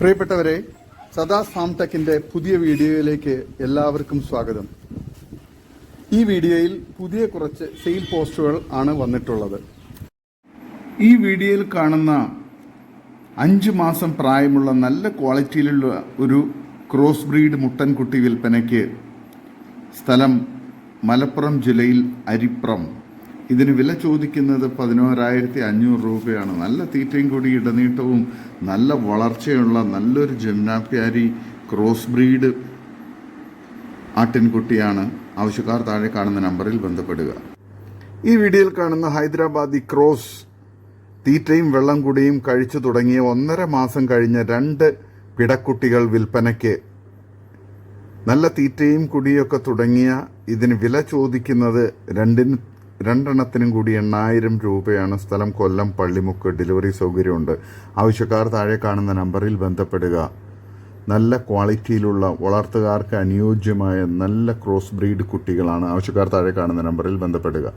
പ്രിയപ്പെട്ടവരെ സദാ ഫാം ടെക്കിന്റെ പുതിയ വീഡിയോയിലേക്ക് എല്ലാവർക്കും സ്വാഗതം. ഈ വീഡിയോയിൽ പുതിയ കുറച്ച് സെയിൽ പോസ്റ്റുകൾ ആണ് വന്നിട്ടുള്ളത്. ഈ വീഡിയോയിൽ കാണുന്ന അഞ്ച് മാസം പ്രായമുള്ള നല്ല ക്വാളിറ്റിയിലുള്ള ഒരു ക്രോസ് ബ്രീഡ് മുട്ടൻകുട്ടി വിൽപ്പനയ്ക്ക് സ്ഥലം മലപ്പുറം ജില്ലയിൽ അരിപ്രം. ഇതിന് വില ചോദിക്കുന്നത് പതിനോരായിരത്തി അഞ്ഞൂറ് രൂപയാണ്. നല്ല തീറ്റയും കൂടി ഇടനീട്ടവും നല്ല വളർച്ചയുള്ള നല്ലൊരു ജമുനാപ്യാരി ക്രോസ് ബ്രീഡ് ആട്ടിൻകുട്ടിയാണ്. ആവശ്യക്കാർ താഴെ കാണുന്ന നമ്പറിൽ ബന്ധപ്പെടുക. ഈ വീഡിയോയിൽ കാണുന്ന ഹൈദരാബാദി ക്രോസ് തീറ്റയും വെള്ളം കൂടിയും കഴിച്ചു തുടങ്ങിയ ഒന്നര മാസം കഴിഞ്ഞ രണ്ട് പിടക്കുട്ടികൾ വിൽപ്പനയ്ക്ക് നല്ല തീറ്റയും കുടിയൊക്കെ തുടങ്ങിയ ഇതിന് വില ചോദിക്കുന്നത് രണ്ടിന് രണ്ടെണ്ണത്തിനും കൂടി എണ്ണായിരം രൂപയാണ്. സ്ഥലം കൊല്ലം പള്ളിമുക്ക് ഡെലിവറി സൗകര്യമുണ്ട്. ആവശ്യക്കാർ താഴെ കാണുന്ന നമ്പറിൽ ബന്ധപ്പെടുക. നല്ല ക്വാളിറ്റിയിലുള്ള വളർത്തുകാർക്ക് അനുയോജ്യമായ നല്ല ക്രോസ് ബ്രീഡ് കുട്ടികളാണ്. ആവശ്യക്കാർ താഴെ കാണുന്ന നമ്പറിൽ ബന്ധപ്പെടുക.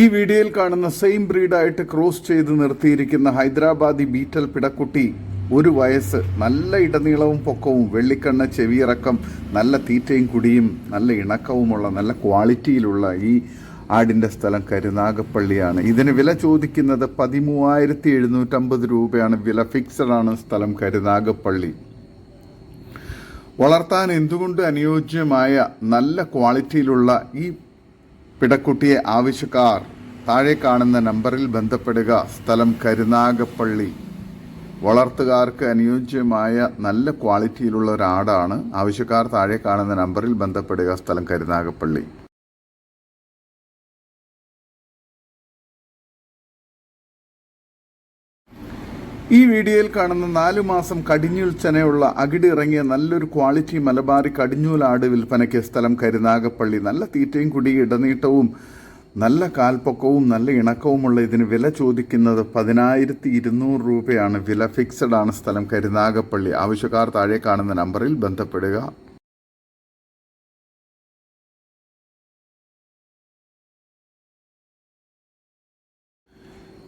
ഈ വീഡിയോയിൽ കാണുന്ന സെയിം ബ്രീഡായിട്ട് ക്രോസ് ചെയ്ത് നിർത്തിയിരിക്കുന്ന ഹൈദരാബാദി ബീറ്റൽ പിടക്കുട്ടി ഒരു വയസ്സ് നല്ല ഇടനീളവും പൊക്കവും വെള്ളിക്കണ്ണ് ചെവിയിറക്കം നല്ല തീറ്റയും കുടിയും നല്ല ഇണക്കവുമുള്ള നല്ല ക്വാളിറ്റിയിലുള്ള ഈ ആടിന്റെ സ്ഥലം കരുനാഗപ്പള്ളിയാണ്. ഇതിന് വില ചോദിക്കുന്നത് പതിമൂവായിരത്തി എഴുന്നൂറ്റമ്പത് രൂപയാണ്. വില ഫിക്സഡ് ആണ് സ്ഥലം കരുനാഗപ്പള്ളി. വളർത്താൻ എന്തുകൊണ്ട് അനുയോജ്യമായ നല്ല ക്വാളിറ്റിയിലുള്ള ഈ പിടക്കുട്ടിയെ ആവശ്യക്കാർ താഴെ കാണുന്ന നമ്പറിൽ ബന്ധപ്പെടുക. സ്ഥലം കരുനാഗപ്പള്ളി. വളർത്തുകാർക്ക് അനുയോജ്യമായ നല്ല ക്വാളിറ്റിയിലുള്ള ഒരാടാണ് ആവശ്യക്കാർ താഴെ കാണുന്ന നമ്പറിൽ ബന്ധപ്പെടുക. സ്ഥലം കരുനാഗപ്പള്ളി. ഈ വീഡിയോയിൽ കാണുന്ന നാലു മാസം കടിഞ്ഞൂൽ ചെനയുള്ള അകിടി ഇറങ്ങിയ നല്ലൊരു ക്വാളിറ്റി മലബാറി കടിഞ്ഞൂൽ ആട് വിൽപ്പനയ്ക്ക് സ്ഥലം കരുനാഗപ്പള്ളി. നല്ല തീറ്റയും കുടി ഇടനീട്ടവും നല്ല കാൽപ്പൊക്കവും നല്ല ഇണക്കവുമുള്ള ഇതിന് വില ചോദിക്കുന്നത് പതിനായിരത്തി ഇരുന്നൂറ് രൂപയാണ്. വില ഫിക്സഡ് ആണ് സ്ഥലം. കരുനാഗപ്പള്ളി. ആവശ്യക്കാർ താഴെ കാണുന്ന നമ്പറിൽ ബന്ധപ്പെടുക.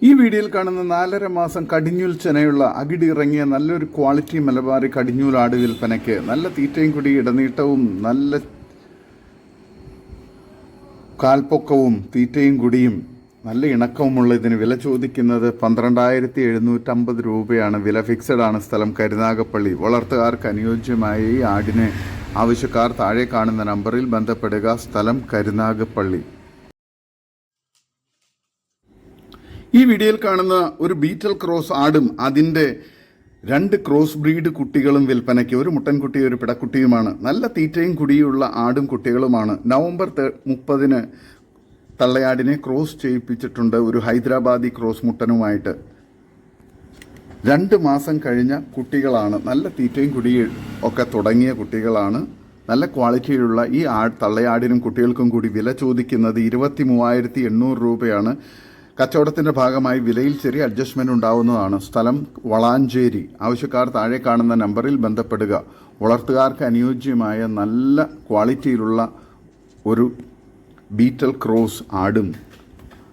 ഈ വീഡിയോയിൽ കാണുന്ന നാലര മാസം കടിഞ്ഞൂൽ ചെനയുള്ള അകിടി ഇറങ്ങിയ നല്ലൊരു ക്വാളിറ്റി മലബാറി കടിഞ്ഞൂൽ ആട് വിൽപ്പനയ്ക്ക് നല്ല തീറ്റയും കൂടി ഇടനീട്ടവും നല്ല കാൽപ്പൊക്കവും തീറ്റയും കുടിയും നല്ല ഇണക്കവുമുള്ള ഇതിന് വില ചോദിക്കുന്നത് പന്ത്രണ്ടായിരത്തി എഴുന്നൂറ്റമ്പത് രൂപയാണ്. വില ഫിക്സഡ് ആണ് സ്ഥലം. കരുനാഗപ്പള്ളി. വളർത്തുകാർക്ക് അനുയോജ്യമായ ഈ ആടിനെ ആവശ്യക്കാർ താഴെ കാണുന്ന നമ്പറിൽ ബന്ധപ്പെടുക. സ്ഥലം കരുനാഗപ്പള്ളി. ഈ വീഡിയോയിൽ കാണുന്ന ഒരു ബീറ്റൽ ക്രോസ് ആടും അതിന്റെ രണ്ട് ക്രോസ് ബ്രീഡ് കുട്ടികളും വിൽപ്പനയ്ക്ക് ഒരു മുട്ടൻകുട്ടി ഒരു പിടക്കുട്ടിയുമാണ്. നല്ല തീറ്റയും കുടിയുള്ള ആടും കുട്ടികളുമാണ്. നവംബർ മുപ്പതിന് തള്ളയാടിനെ ക്രോസ് ചെയ്യിപ്പിച്ചിട്ടുണ്ട് ഒരു ഹൈദരാബാദി ക്രോസ് മുട്ടനുമായിട്ട്. രണ്ട് മാസം കഴിഞ്ഞ കുട്ടികളാണ്. നല്ല തീറ്റയും കുടിയും ഒക്കെ തുടങ്ങിയ കുട്ടികളാണ്. നല്ല ക്വാളിറ്റിയിലുള്ള ഈ ആ തള്ളയാടിനും കുട്ടികൾക്കും കൂടി വില ചോദിക്കുന്നത് ഇരുപത്തി മൂവായിരത്തി എണ്ണൂറ് രൂപയാണ്. കച്ചവടത്തിന്റെ ഭാഗമായി വിലയിൽ ചെറിയ അഡ്ജസ്റ്റ്മെന്റ് ഉണ്ടാവുന്നതാണ്. സ്ഥലം വളാഞ്ചേരി. ആവശ്യക്കാർ താഴെ കാണുന്ന നമ്പറിൽ ബന്ധപ്പെടുക. വളർത്തുകാർക്ക് അനുയോജ്യമായ നല്ല ക്വാളിറ്റിയിലുള്ള ഒരു ബീറ്റൽ ക്രോസ് ആടും.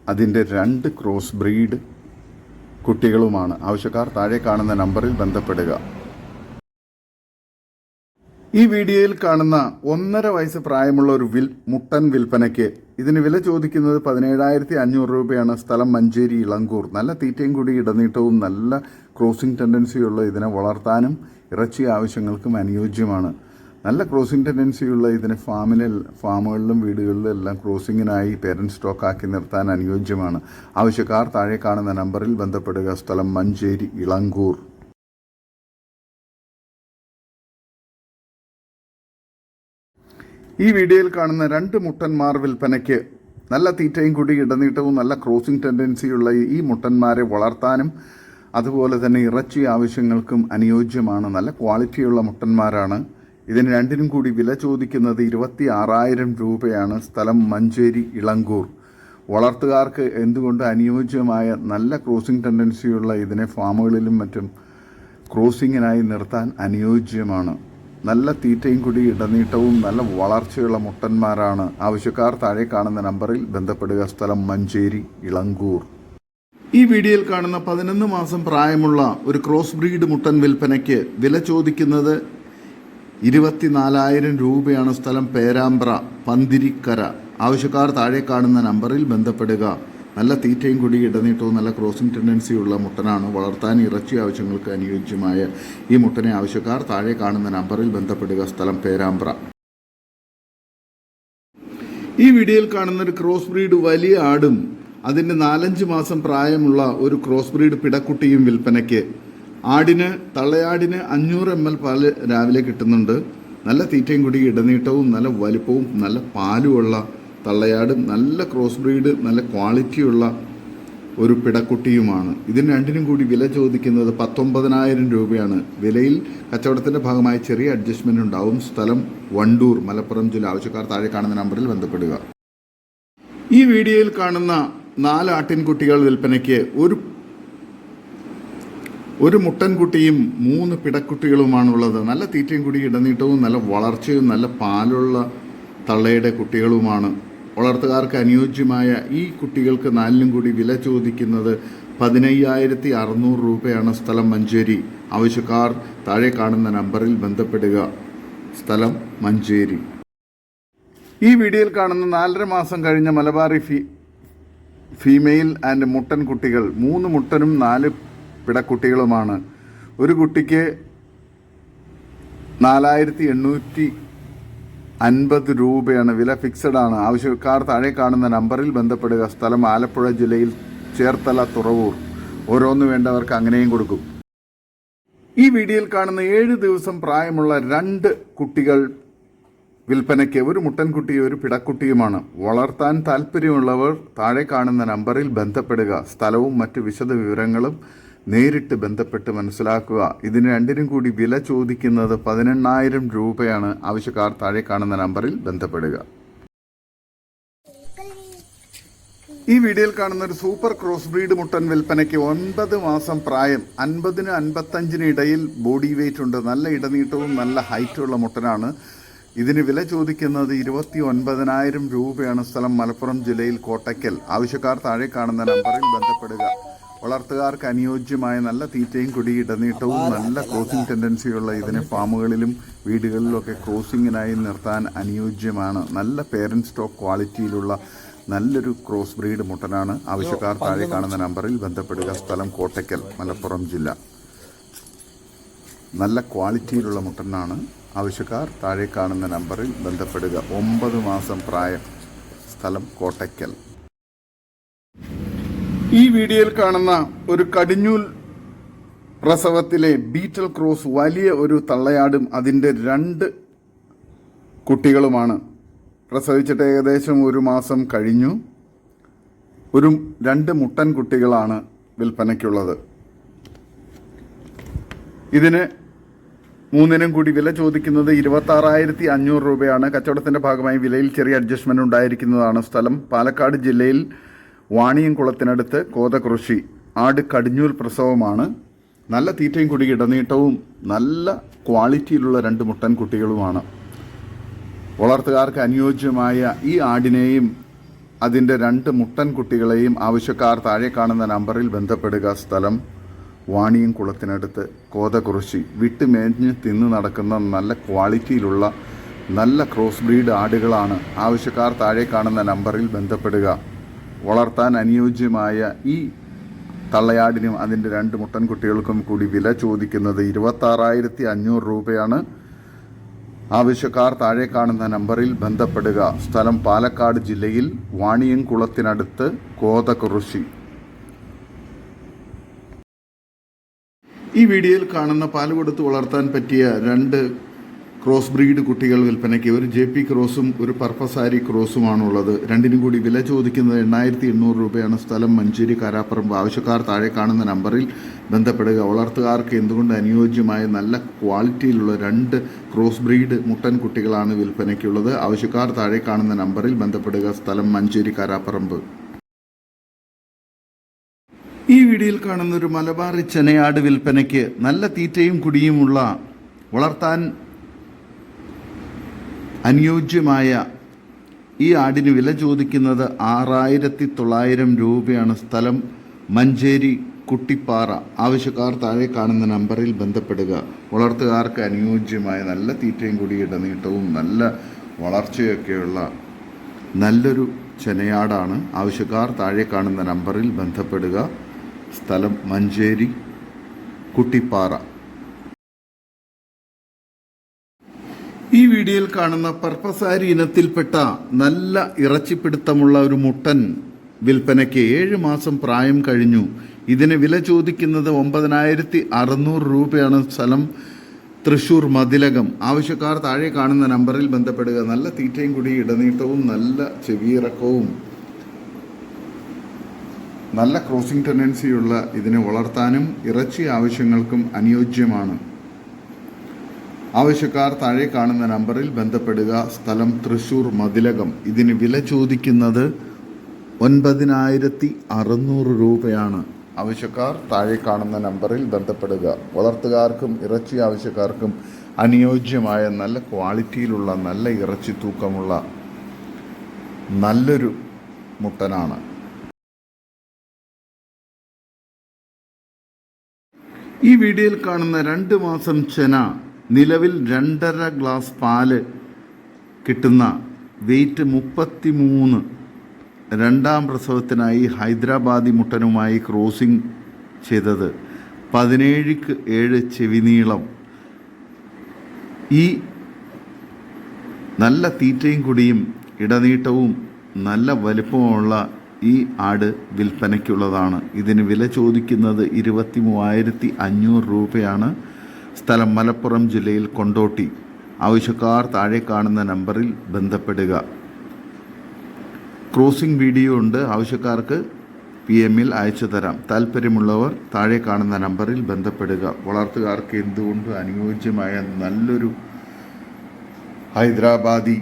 അതിന്റെ രണ്ട് ക്രോസ് ബ്രീഡ് കുട്ടികളുമാണ്. ആവശ്യക്കാർ താഴെ കാണുന്ന നമ്പറിൽ ബന്ധപ്പെടുക. ഈ വീഡിയോയിൽ കാണുന്ന ഒന്നര വയസ്സ് പ്രായമുള്ള ഒരു വിൽ മുട്ടൻ വിൽപ്പനയ്ക്ക് ഇതിന് വില ചോദിക്കുന്നത് പതിനേഴായിരത്തി അഞ്ഞൂറ് രൂപയാണ്. സ്ഥലം മഞ്ചേരി ഇളങ്കൂർ. നല്ല തീറ്റയും കൂടി ഇടനീട്ടവും നല്ല ക്രോസിംഗ് ടെൻഡൻസിയുള്ള ഇതിനെ വളർത്താനും ഇറച്ചി ആവശ്യങ്ങൾക്കും അനുയോജ്യമാണ്. നല്ല ക്രോസിംഗ് ടെൻഡൻസിയുള്ള ഇതിന് ഫാമിലെ ഫാമുകളിലും വീടുകളിലും എല്ലാം ക്രോസിങ്ങിനായി പേരന്റ് സ്റ്റോക്ക് ആക്കി നിർത്താൻ അനുയോജ്യമാണ്. ആവശ്യക്കാർ താഴെ കാണുന്ന നമ്പറിൽ ബന്ധപ്പെടുക. സ്ഥലം മഞ്ചേരി ഇളങ്കൂർ. ഈ വീഡിയോയിൽ കാണുന്ന രണ്ട് മുട്ടന്മാർ വിൽപ്പനയ്ക്ക് നല്ല തീറ്റയും കൂടി ഇടനീട്ടവും നല്ല ക്രോസിംഗ് ടെൻഡൻസിയുള്ള ഈ മുട്ടന്മാരെ വളർത്താനും അതുപോലെ തന്നെ ഇറച്ചി ആവശ്യങ്ങൾക്കും അനുയോജ്യമാണ്. നല്ല ക്വാളിറ്റിയുള്ള മുട്ടന്മാരാണ്. ഇതിന് രണ്ടിനും കൂടി വില ചോദിക്കുന്നത് ഇരുപത്തി ആറായിരം രൂപയാണ്. സ്ഥലം മഞ്ചേരി ഇളങ്കൂർ. വളർത്തുകാർക്ക് എന്തുകൊണ്ട് അനുയോജ്യമായ നല്ല ക്രോസിംഗ് ടെൻഡൻസിയുള്ള ഇതിനെ ഫാമുകളിലും മറ്റും ക്രോസിങ്ങിനായി നിർത്താൻ അനുയോജ്യമാണ്? നല്ല തീറ്റയും കൂടി ഇടനീട്ടവും നല്ല വളർച്ചയുള്ള മുട്ടന്മാരാണ്. ആവശ്യക്കാർ താഴെ കാണുന്ന നമ്പറിൽ ബന്ധപ്പെടുക. സ്ഥലം മഞ്ചേരി ഇളങ്കൂർ. ഈ വീഡിയോയിൽ കാണുന്ന പതിനൊന്ന് മാസം പ്രായമുള്ള ഒരു ക്രോസ് ബ്രീഡ് മുട്ടൻ വിൽപ്പനയ്ക്ക് വില ചോദിക്കുന്നത് ഇരുപത്തിനാലായിരം രൂപയാണ്. സ്ഥലം പേരാമ്പ്ര പന്തിരിക്കര. ആവശ്യക്കാർ താഴെ കാണുന്ന നമ്പറിൽ ബന്ധപ്പെടുക. നല്ല തീറ്റയും കൂടി ഇടനീട്ടവും നല്ല ക്രോസിംഗ് ടെൻഡൻസിയുള്ള മുട്ടനാണ്. വളർത്താൻ ഇറച്ചി ആവശ്യങ്ങൾക്ക് അനുയോജ്യമായ ഈ മുട്ടനെ ആവശ്യക്കാർ താഴെ കാണുന്ന നമ്പറിൽ ബന്ധപ്പെടുക. സ്ഥലം പേരാമ്പ്ര. ഈ വീഡിയോയിൽ കാണുന്ന ഒരു ക്രോസ് ബ്രീഡ് വലിയ ആടും അതിന്റെ നാലഞ്ച് മാസം പ്രായമുള്ള ഒരു ക്രോസ് ബ്രീഡ് പിടക്കുട്ടിയും വിൽപ്പനയ്ക്ക്. ആടിന് തള്ളയാടിന് അഞ്ഞൂറ് എം എൽ പാൽ രാവിലെ കിട്ടുന്നുണ്ട്. നല്ല തീറ്റയും കൂടി ഇടനീട്ടവും നല്ല വലിപ്പവും നല്ല പാലുമുള്ള തള്ളയാടും നല്ല ക്രോസ് ബ്രീഡ് നല്ല ക്വാളിറ്റിയുള്ള ഒരു പിടക്കുട്ടിയുമാണ്. ഇതിന് രണ്ടിനും കൂടി വില ചോദിക്കുന്നത് പത്തൊമ്പതിനായിരം രൂപയാണ്. വിലയിൽ കച്ചവടത്തിന്റെ ഭാഗമായി ചെറിയ അഡ്ജസ്റ്റ്മെന്റ് ഉണ്ടാവും. സ്ഥലം വണ്ടൂർ മലപ്പുറം ജില്ല. ആവശ്യക്കാർ താഴെ കാണുന്ന നമ്പറിൽ ബന്ധപ്പെടുക. ഈ വീഡിയോയിൽ കാണുന്ന നാല് ആട്ടിൻകുട്ടികൾ വിൽപ്പനയ്ക്ക് ഒരു ഒരു മുട്ടൻകുട്ടിയും മൂന്ന് പിടക്കുട്ടികളുമാണുള്ളത്. നല്ല തീറ്റയും കൂടി ഇടനീട്ടവും നല്ല വളർച്ചയും നല്ല പാലുള്ള തള്ളയുടെ കുട്ടികളുമാണ്. വളർത്തുകാർക്ക് അനുയോജ്യമായ ഈ കുട്ടികൾക്ക് നാലിനും കൂടി വില ചോദിക്കുന്നത് പതിനയ്യായിരത്തി അറുന്നൂറ് രൂപയാണ് സ്ഥലം മഞ്ചേരി. ആവശ്യക്കാർ താഴെ കാണുന്ന നമ്പറിൽ ബന്ധപ്പെടുക. സ്ഥലം മഞ്ചേരി. ഈ വീഡിയോയിൽ കാണുന്ന നാലര മാസം കഴിഞ്ഞ മലബാറി ഫീ ഫീമെയിൽ ആൻഡ് മുട്ടൻ കുട്ടികൾ മൂന്ന് മുട്ടനും നാല് പിടക്കുട്ടികളുമാണ്. ഒരു കുട്ടിക്ക് നാലായിരത്തി എണ്ണൂറ്റി അൻപത് രൂപയാണ് വില ഫിക്സഡ് ആണ്. ആവശ്യക്കാർ താഴെ കാണുന്ന നമ്പറിൽ ബന്ധപ്പെടുക. സ്ഥലം ആലപ്പുഴ ജില്ലയിൽ ചേർത്തല തുറവൂർ. ഓരോന്ന് വേണ്ടവർക്ക് അങ്ങനെയും കൊടുക്കും. ഈ വീഡിയോയിൽ കാണുന്ന ഏഴ് ദിവസം പ്രായമുള്ള രണ്ട് കുട്ടികൾ വിൽപ്പനയ്ക്ക് ഒരു മുട്ടൻകുട്ടിയും ഒരു പിടക്കുട്ടിയുമാണ്. വളർത്താൻ താല്പര്യമുള്ളവർ താഴെ കാണുന്ന നമ്പറിൽ ബന്ധപ്പെടുക. സ്ഥലവും മറ്റ് വിശദ വിവരങ്ങളും നേരിട്ട് ബന്ധപ്പെട്ട് മനസ്സിലാക്കുക. ഇതിന് രണ്ടിനും കൂടി വില ചോദിക്കുന്നത് പതിനെണ്ണായിരം രൂപയാണ്. ആവശ്യക്കാർ താഴെ കാണുന്ന നമ്പറിൽ ബന്ധപ്പെടുക. ഈ വീഡിയോയിൽ കാണുന്ന ഒരു സൂപ്പർ ക്രോസ് ബ്രീഡ് മുട്ടൻ വിൽപ്പനയ്ക്ക് ഒൻപത് മാസം പ്രായം. അൻപതിന് അൻപത്തഞ്ചിന് ഇടയിൽ ബോഡി വെയിറ്റ് ഉണ്ട്. നല്ല ഇടനീട്ടവും നല്ല ഹൈറ്റുള്ള മുട്ടനാണ്. ഇതിന് വില ചോദിക്കുന്നത് ഇരുപത്തി ഒൻപതിനായിരം രൂപയാണ് സ്ഥലം മലപ്പുറം ജില്ലയിൽ കോട്ടയ്ക്കൽ. ആവശ്യക്കാർ താഴെ കാണുന്ന നമ്പറിൽ ബന്ധപ്പെടുക. വളർത്തുകാർക്ക് അനുയോജ്യമായ നല്ല തീറ്റയും കുടി ഇടനീട്ടവും നല്ല ക്രോസിംഗ് ടെൻഡൻസിയുള്ള ഇതിനെ ഫാമുകളിലും വീടുകളിലുമൊക്കെ ക്രോസിങ്ങിനായി നിർത്താൻ അനുയോജ്യമാണ്. നല്ല പേരന്റ് സ്റ്റോക്ക് ക്വാളിറ്റിയിലുള്ള നല്ലൊരു ക്രോസ് ബ്രീഡ് മുട്ടനാണ് ആവശ്യക്കാർ താഴെ കാണുന്ന നമ്പറിൽ ബന്ധപ്പെടുക. സ്ഥലം കോട്ടയ്ക്കൽ മലപ്പുറം ജില്ല. നല്ല ക്വാളിറ്റിയിലുള്ള മുട്ടനാണ് ആവശ്യക്കാർ താഴെ കാണുന്ന നമ്പറിൽ ബന്ധപ്പെടുക. ഒമ്പത് മാസം പ്രായം. സ്ഥലം കോട്ടയ്ക്കൽ. ഈ വീഡിയോയിൽ കാണുന്ന ഒരു കടിഞ്ഞൂൽ പ്രസവത്തിലെ ബീറ്റൽ ക്രോസ് വലിയ ഒരു തള്ളയാടും അതിന്റെ രണ്ട് കുട്ടികളുമാണ്. പ്രസവിച്ചിട്ട് ഏകദേശം ഒരു മാസം കഴിഞ്ഞു. ഒരു രണ്ട് മുട്ടൻ കുട്ടികളാണ് വിൽപ്പനയ്ക്കുള്ളത്. ഇതിന് മൂന്നിനും കൂടി വില ചോദിക്കുന്നത് ഇരുപത്തി ആറായിരത്തി അഞ്ഞൂറ് രൂപയാണ്. കച്ചവടത്തിന്റെ ഭാഗമായി വിലയിൽ ചെറിയ അഡ്ജസ്റ്റ്മെന്റ് ഉണ്ടായിരിക്കുന്നതാണ് സ്ഥലം. പാലക്കാട് ജില്ലയിൽ വാണിയംകുളത്തിനടുത്ത് കോതകൃഷി ആട് കടിഞ്ഞൂൽ പ്രസവമാണ്. നല്ല തീറ്റയും കുടി ഇടനീട്ടവും നല്ല ക്വാളിറ്റിയിലുള്ള രണ്ട് മുട്ടൻ കുട്ടികളുമാണ്. വളർത്തുകാർക്ക് അനുയോജ്യമായ ഈ ആടിനെയും അതിന്റെ രണ്ട് മുട്ടൻ കുട്ടികളെയും ആവശ്യക്കാർ താഴെ കാണുന്ന നമ്പറിൽ ബന്ധപ്പെടുക. സ്ഥലം വാണിയും കുളത്തിനടുത്ത് കോതകുറിശി വിട്ട് മേഞ്ഞ് തിന്ന് നടക്കുന്ന നല്ല ക്വാളിറ്റിയിലുള്ള നല്ല ക്രോസ് ബ്രീഡ് ആടുകളാണ്. ആവശ്യക്കാർ താഴെ കാണുന്ന നമ്പറിൽ ബന്ധപ്പെടുക. വളർത്താൻ അനുയോജ്യമായ ഈ തള്ളയാടിനും അതിന്റെ രണ്ട് മുട്ടൻകുട്ടികൾക്കും കൂടി വില ചോദിക്കുന്നത് ഇരുപത്താറായിരത്തി അഞ്ഞൂറ് രൂപയാണ്. ആവശ്യക്കാർ താഴെ കാണുന്ന നമ്പറിൽ ബന്ധപ്പെടുക. സ്ഥലം പാലക്കാട് ജില്ലയിൽ വാണിയംകുളത്തിനടുത്ത് കോതകുറിശി ഈ വീഡിയോയിൽ കാണുന്ന പാൽ കൊടുത്ത് വളർത്താൻ പറ്റിയ രണ്ട് ക്രോസ് ബ്രീഡ് കുട്ടികൾ വിൽപ്പനയ്ക്ക് ഒരു ജെ പി ക്രോസും ഒരു പർപ്പസാരി ക്രോസുമാണുള്ളത്. രണ്ടിനും കൂടി വില ചോദിക്കുന്നത് എണ്ണായിരത്തി എണ്ണൂറ് രൂപയാണ്. സ്ഥലം മഞ്ചേരി കാരാപ്പറമ്പ്. ആവശ്യക്കാർ താഴെ കാണുന്ന നമ്പറിൽ ബന്ധപ്പെടുക. വളർത്തുകാർക്ക് എന്തുകൊണ്ട് അനുയോജ്യമായ നല്ല ക്വാളിറ്റിയിലുള്ള രണ്ട് ക്രോസ് ബ്രീഡ് മുട്ടൻ കുട്ടികളാണ് വിൽപ്പനയ്ക്കുള്ളത്? ആവശ്യക്കാർ താഴെ കാണുന്ന നമ്പറിൽ ബന്ധപ്പെടുക. സ്ഥലം മഞ്ചേരി കാരാപ്പറമ്പ്. ഈ വീഡിയോയിൽ കാണുന്ന ഒരു മലബാറി ചെനയാട് വിൽപ്പനയ്ക്ക് നല്ല തീറ്റയും കുടിയുമുള്ള വളർത്താൻ അനുയോജ്യമായ ഈ ആടിന് വില ചോദിക്കുന്നത് ആറായിരത്തി തൊള്ളായിരം രൂപയാണ്. സ്ഥലം മഞ്ചേരി കുട്ടിപ്പാറ. ആവശ്യക്കാർ താഴെ കാണുന്ന നമ്പറിൽ ബന്ധപ്പെടുക. വളർത്തുകാർക്ക് അനുയോജ്യമായ നല്ല തീറ്റയും കൂടി ഇടനീട്ടവും നല്ല വളർച്ചയൊക്കെയുള്ള നല്ലൊരു ചെനയാടാണ്. ആവശ്യക്കാർ താഴെ കാണുന്ന നമ്പറിൽ ബന്ധപ്പെടുക. സ്ഥലം മഞ്ചേരി കുട്ടിപ്പാറ. ഈ വീഡിയോയിൽ കാണുന്ന പർപ്പസാരി ഇനത്തിൽപ്പെട്ട നല്ല ഇറച്ചിപ്പിടുത്തമുള്ള ഒരു മുട്ടൻ വിൽപ്പനയ്ക്ക് ഏഴ് മാസം പ്രായം കഴിഞ്ഞു. ഇതിന് വില ചോദിക്കുന്നത് ഒമ്പതിനായിരത്തി അറുന്നൂറ് രൂപയാണ് സ്ഥലം. തൃശൂർ മതിലകം. ആവശ്യക്കാർ താഴെ കാണുന്ന നമ്പറിൽ ബന്ധപ്പെടുക. നല്ല തീറ്റയും കൂടി ഇടനീട്ടവും നല്ല ചെവിയിറക്കവും. നല്ല ക്രോസിംഗ് ടെൻഡൻസിയുള്ള ഇതിനെ വളർത്താനും ഇറച്ചി ആവശ്യങ്ങൾക്കും അനുയോജ്യമാണ്. ആവശ്യക്കാർ താഴെ കാണുന്ന നമ്പറിൽ ബന്ധപ്പെടുക. സ്ഥലം തൃശൂർ മതിലകം. ഇതിന് വില ചോദിക്കുന്നത് ഒൻപതിനായിരത്തി അറുന്നൂറ് രൂപയാണ്. ആവശ്യക്കാർ താഴെ കാണുന്ന നമ്പറിൽ ബന്ധപ്പെടുക. വളർത്തുകാർക്കും ഇറച്ചി ആവശ്യക്കാർക്കും അനുയോജ്യമായ നല്ല ക്വാളിറ്റിയിലുള്ള നല്ല ഇറച്ചി തൂക്കമുള്ള നല്ലൊരു മുട്ടനാണ്. ഈ വീഡിയോയിൽ കാണുന്ന രണ്ട് മാസം ചെന നിലവിൽ രണ്ടര ഗ്ലാസ് പാൽ കിട്ടുന്ന വെയിറ്റ് മുപ്പത്തി മൂന്ന് രണ്ടാം പ്രസവത്തിനായി ഹൈദരാബാദി മുട്ടനുമായി ക്രോസിംഗ് ചെയ്തത് പതിനേഴിക്ക് ഏഴ് ചെവി നീളം. ഈ നല്ല തീറ്റയും കുടിയും ഇടനീട്ടവും നല്ല വലിപ്പമുള്ള ഈ ആട് വിൽപ്പനയ്ക്കുള്ളതാണ്. ഇതിന് വില ചോദിക്കുന്നത് ഇരുപത്തി മൂവായിരത്തി അഞ്ഞൂറ് രൂപയാണ്. സ്ഥലം മലപ്പുറം ജില്ലയിൽ കൊണ്ടോട്ടി. ആവശ്യക്കാർ താഴെ കാണുന്ന നമ്പറിൽ ബന്ധപ്പെടുക. ക്രോസിംഗ് വീഡിയോ ഉണ്ട്. ആവശ്യക്കാർക്ക് പി എമ്മിൽ അയച്ചു തരാം. താല്പര്യമുള്ളവർ താഴെ കാണുന്ന നമ്പറിൽ ബന്ധപ്പെടുക. വളർത്തുകാർക്ക് എന്തുകൊണ്ട് അനുയോജ്യമായ നല്ലൊരു ഹൈദരാബാദി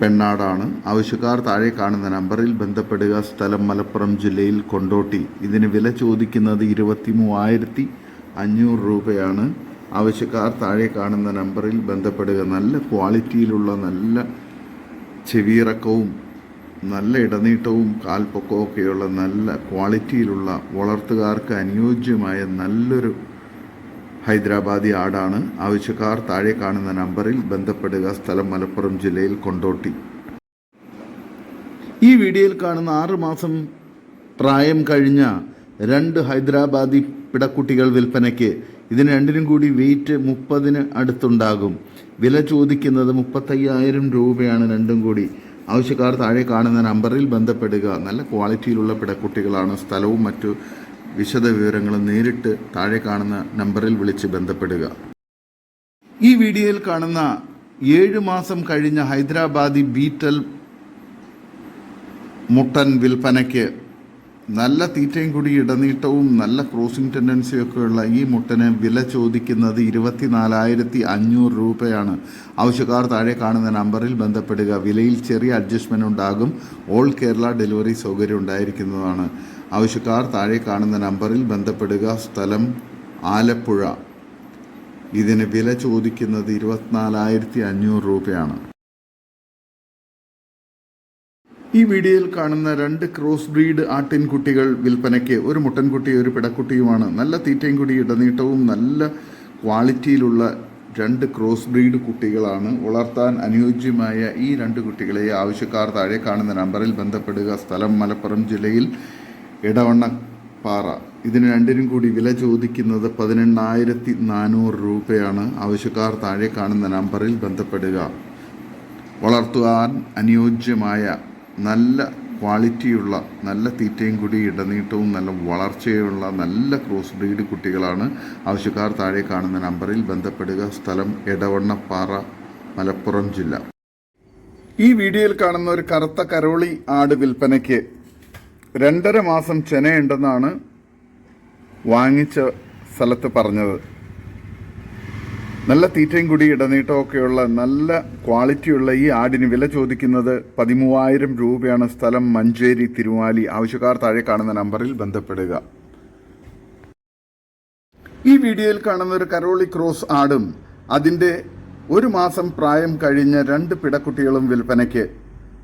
പെണ്ണാടാണ്? ആവശ്യക്കാർ താഴെ കാണുന്ന നമ്പറിൽ ബന്ധപ്പെടുക. സ്ഥലം മലപ്പുറം ജില്ലയിൽ കൊണ്ടോട്ടി. ഇതിന് വില ചോദിക്കുന്നത് ഇരുപത്തി മൂവായിരത്തി അഞ്ഞൂറ് രൂപയാണ്. ആവശ്യക്കാർ താഴെ കാണുന്ന നമ്പറിൽ ബന്ധപ്പെടുക. നല്ല ക്വാളിറ്റിയിലുള്ള നല്ല ചെവിയിറക്കവും നല്ല ഇടനീട്ടവും കാൽപ്പൊക്കവും ഒക്കെയുള്ള നല്ല ക്വാളിറ്റിയിലുള്ള വളർത്തുകാർക്ക് അനുയോജ്യമായ നല്ലൊരു ഹൈദരാബാദി ആടാണ്. ആവശ്യക്കാർ താഴെ കാണുന്ന നമ്പറിൽ ബന്ധപ്പെടുക. സ്ഥലം മലപ്പുറം ജില്ലയിൽ കൊണ്ടോട്ടി. ഈ വീഡിയോയിൽ കാണുന്ന ആറ് മാസം പ്രായം കഴിഞ്ഞ രണ്ട് ഹൈദരാബാദി പിടക്കുട്ടികൾ വിൽപ്പനയ്ക്ക്. ഇതിന് രണ്ടിനും കൂടി വെയിറ്റ് മുപ്പതിന് അടുത്തുണ്ടാകും. വില ചോദിക്കുന്നത് മുപ്പത്തയ്യായിരം രൂപയാണ് രണ്ടും കൂടി. ആവശ്യക്കാർ താഴെ കാണുന്ന നമ്പറിൽ ബന്ധപ്പെടുക. നല്ല ക്വാളിറ്റിയിലുള്ള പിടക്കുട്ടികളാണ്. സ്ഥലവും മറ്റു വിശദ വിവരങ്ങളും നേരിട്ട് താഴെ കാണുന്ന നമ്പറിൽ വിളിച്ച് ബന്ധപ്പെടുക. ഈ വീഡിയോയിൽ കാണുന്ന ഏഴ് മാസം കഴിഞ്ഞ ഹൈദരാബാദി ബീറ്റൽ മുട്ടൻ വിൽപ്പനയ്ക്ക് നല്ല തീറ്റയും കൂടി ഇടനീട്ടവും നല്ല ക്രോസിംഗ് ടെൻഡൻസിയും ഒക്കെ ഉള്ള ഈ മുട്ടന് വില ചോദിക്കുന്നത് ഇരുപത്തിനാലായിരത്തി അഞ്ഞൂറ് രൂപയാണ്. ആവശ്യക്കാർ താഴെ കാണുന്ന നമ്പറിൽ ബന്ധപ്പെടുക. വിലയിൽ ചെറിയ അഡ്ജസ്റ്റ്മെന്റ് ഉണ്ടാകും. ഓൾ കേരള ഡെലിവറി സൗകര്യം ഉണ്ടായിരിക്കുന്നതാണ്. ആവശ്യക്കാർ താഴെ കാണുന്ന നമ്പറിൽ ബന്ധപ്പെടുക. സ്ഥലം ആലപ്പുഴ. ഇതിന് വില ചോദിക്കുന്നത് ഇരുപത്തിനാലായിരത്തി അഞ്ഞൂറ് രൂപയാണ്. ഈ വീഡിയോയിൽ കാണുന്ന രണ്ട് ക്രോസ് ബ്രീഡ് ആട്ടിൻകുട്ടികൾ വിൽപ്പനയ്ക്ക് ഒരു മുട്ടൻകുട്ടി ഒരു പിടക്കുട്ടിയുമാണ്. നല്ല തീറ്റയും കൂടി ഇടനീട്ടവും നല്ല ക്വാളിറ്റിയിലുള്ള രണ്ട് ക്രോസ് ബ്രീഡ് കുട്ടികളാണ്. വളർത്താൻ അനുയോജ്യമായ ഈ രണ്ട് കുട്ടികളെ ആവശ്യക്കാർ താഴെ കാണുന്ന നമ്പറിൽ ബന്ധപ്പെടുക. സ്ഥലം മലപ്പുറം ജില്ലയിൽ ഇടവണ്ണപ്പാറ ഇതിന് രണ്ടിനും കൂടി വില ചോദിക്കുന്നത് പതിനെണ്ണായിരത്തി നാനൂറ് രൂപയാണ്. ആവശ്യക്കാർ താഴെ കാണുന്ന നമ്പറിൽ ബന്ധപ്പെടുക. വളർത്തുവാൻ അനുയോജ്യമായ നല്ല ക്വാളിറ്റിയുള്ള നല്ല തീറ്റയും കൂടി ഇടനീട്ടവും നല്ല വളർച്ചയുള്ള നല്ല ക്രോസ് ബ്രീഡ് കുട്ടികളാണ് ആവശ്യക്കാർ താഴെ കാണുന്ന നമ്പറിൽ ബന്ധപ്പെടുക. സ്ഥലം എടവണ്ണപ്പാറ മലപ്പുറം ജില്ല. ഈ വീഡിയോയിൽ കാണുന്ന ഒരു കറുത്ത കരോളി ആട് വിൽപ്പനയ്ക്ക് രണ്ടര മാസം ചെനയുണ്ടെന്നാണ് വാങ്ങിച്ച സ്ഥലത്ത് പറഞ്ഞത്. നല്ല തീറ്റയും കൂടി ഇടനീട്ടമൊക്കെയുള്ള നല്ല ക്വാളിറ്റിയുള്ള ഈ ആടിന് വില ചോദിക്കുന്നത് പതിമൂവായിരം രൂപയാണ് സ്ഥലം മഞ്ചേരി തിരുവാലി. ആവശ്യക്കാർ താഴെ കാണുന്ന നമ്പറിൽ ബന്ധപ്പെടുക. ഈ വീഡിയോയിൽ കാണുന്ന ഒരു കരോളി ക്രോസ് ആടും അതിന്റെ ഒരു മാസം പ്രായം കഴിഞ്ഞ രണ്ട് പിടക്കുട്ടികളും വിൽപ്പനയ്ക്ക്.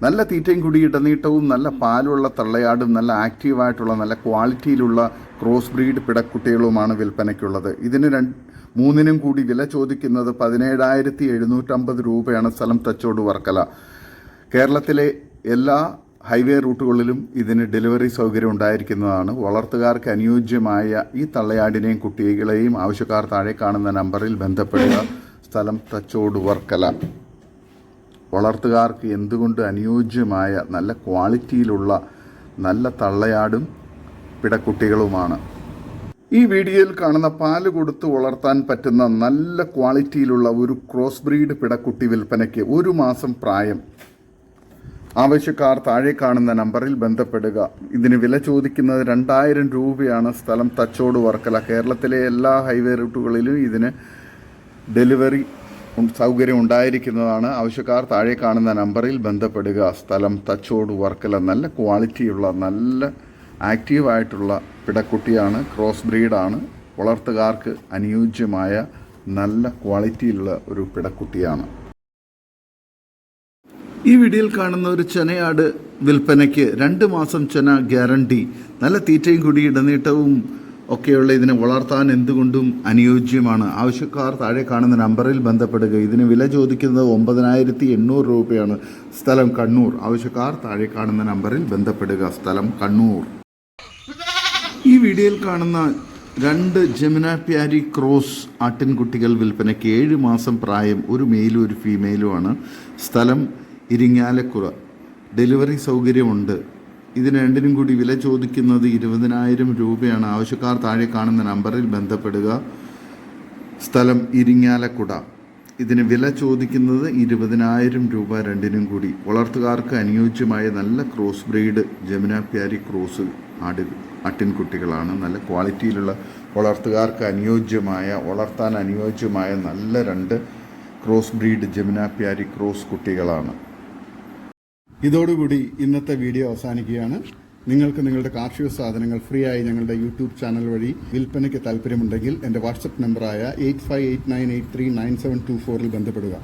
നല്ല തീറ്റയും കൂടി ഇടനീട്ടവും നല്ല പാലുള്ള തള്ളയാടും നല്ല ആക്റ്റീവായിട്ടുള്ള നല്ല ക്വാളിറ്റിയിലുള്ള ക്രോസ് ബ്രീഡ് പിടക്കുട്ടികളുമാണ് വിൽപ്പനയ്ക്കുള്ളത്. ഇതിന് രണ്ട് മൂന്നിനും കൂടി വില ചോദിക്കുന്നത് പതിനേഴായിരത്തി എഴുന്നൂറ്റമ്പത് രൂപയാണ് സ്ഥലം തച്ചോട് വർക്കല. കേരളത്തിലെ എല്ലാ ഹൈവേ റൂട്ടുകളിലും ഇതിന് ഡെലിവറി സൗകര്യം ഉണ്ടായിരിക്കുന്നതാണ്. വളർത്തുകാർക്ക് അനുയോജ്യമായ ഈ തള്ളയാടിനെയും കുട്ടികളെയും ആവശ്യക്കാർ താഴെ കാണുന്ന നമ്പറിൽ ബന്ധപ്പെടുക. സ്ഥലം തച്ചോട് വർക്കല. വളർത്തുകാർക്ക് എന്തുകൊണ്ട് അനുയോജ്യമായ നല്ല ക്വാളിറ്റിയിലുള്ള നല്ല തള്ളയാടും പിടക്കുട്ടികളുമാണ്. ഈ വീഡിയോയിൽ കാണുന്ന പാൽ കൊടുത്ത് വളർത്താൻ പറ്റുന്ന നല്ല ക്വാളിറ്റിയിലുള്ള ഒരു ക്രോസ് ബ്രീഡ് പിടക്കുട്ടി വിൽപ്പനയ്ക്ക് ഒരു മാസം പ്രായം. ആവശ്യക്കാർ താഴെ കാണുന്ന നമ്പറിൽ ബന്ധപ്പെടുക. ഇതിന് വില ചോദിക്കുന്നത് രണ്ടായിരം രൂപയാണ്. സ്ഥലം തച്ചോട് വർക്കല. കേരളത്തിലെ എല്ലാ ഹൈവേ റൂട്ടുകളിലും ഇതിന് ഡെലിവറി സൗകര്യം ഉണ്ടായിരിക്കുന്നതാണ്. ആവശ്യക്കാർ താഴെ കാണുന്ന നമ്പറിൽ ബന്ധപ്പെടുക. സ്ഥലം തച്ചോട് വർക്കല. നല്ല ക്വാളിറ്റിയുള്ള നല്ല ആക്റ്റീവായിട്ടുള്ള പിടക്കുട്ടിയാണ് ക്രോസ് ബ്രീഡാണ്. വളർത്തുകാർക്ക് അനുയോജ്യമായ നല്ല ക്വാളിറ്റിയിലുള്ള ഒരു പിടക്കുട്ടിയാണ്. ഈ വീഡിയോയിൽ കാണുന്ന ഒരു ചെനയാട് വിൽപ്പനയ്ക്ക് രണ്ട് മാസം ചെന ഗ്യാരണ്ടി. നല്ല തീറ്റയും കൂടി ഇടനീട്ടവും ഒക്കെയുള്ള ഇതിനെ വളർത്താൻ എന്തുകൊണ്ടും അനുയോജ്യമാണ്. ആവശ്യക്കാർ താഴെ കാണുന്ന നമ്പറിൽ ബന്ധപ്പെടുക. ഇതിന് വില ചോദിക്കുന്നത് ഒമ്പതിനായിരത്തി എണ്ണൂറ് രൂപയാണ്. സ്ഥലം കണ്ണൂർ. ആവശ്യക്കാർ താഴെ കാണുന്ന നമ്പറിൽ ബന്ധപ്പെടുക. സ്ഥലം കണ്ണൂർ. വീഡിയോയിൽ കാണുന്ന രണ്ട് ജമുനാപ്യാരി ക്രോസ് ആട്ടിൻകുട്ടികൾ വിൽപ്പനയ്ക്ക് ഏഴ് മാസം പ്രായം ഒരു മെയിലും ഒരു ഫീമെയിലുമാണ് സ്ഥലം ഇരിങ്ങാലക്കുറ. ഡെലിവറി സൗകര്യമുണ്ട്. ഇതിന് രണ്ടിനും കൂടി വില ചോദിക്കുന്നത് ഇരുപതിനായിരം രൂപയാണ്. ആവശ്യക്കാർ താഴെ കാണുന്ന നമ്പറിൽ ബന്ധപ്പെടുക. സ്ഥലം ഇരിങ്ങാലക്കുട. ഇതിന് വില ചോദിക്കുന്നത് ഇരുപതിനായിരം രൂപ രണ്ടിനും കൂടി. വളർത്തുകാർക്ക് അനുയോജ്യമായ നല്ല ക്രോസ് ബ്രീഡ് ജമുനാപ്യാരി ക്രോസ് ആട് ആട്ടിൻകുട്ടികളാണ്. നല്ല ക്വാളിറ്റിയിലുള്ള വളർത്തുകാർക്ക് അനുയോജ്യമായ വളർത്താൻ അനുയോജ്യമായ നല്ല രണ്ട് ക്രോസ് ബ്രീഡ് ജമുനാപ്യാരി ക്രോസ് കുട്ടികളാണ്. ഇതോടുകൂടി ഇന്നത്തെ വീഡിയോ അവസാനിക്കുകയാണ്. നിങ്ങൾക്ക് നിങ്ങളുടെ കാർഷിക സാധനങ്ങൾ ഫ്രീ ആയി ഞങ്ങളുടെ യൂട്യൂബ് ചാനൽ വഴി വിൽപ്പനയ്ക്ക് താല്പര്യമുണ്ടെങ്കിൽ എന്റെ വാട്സപ്പ് നമ്പറായ eight five eight nine eight three nine seven two ഫോറിൽ ബന്ധപ്പെടുക.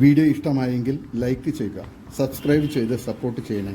വീഡിയോ ഇഷ്ടമായെങ്കിൽ ലൈക്ക് ചെയ്യുക സബ്സ്ക്രൈബ് ചെയ്ത് സപ്പോർട്ട് ചെയ്യണേ.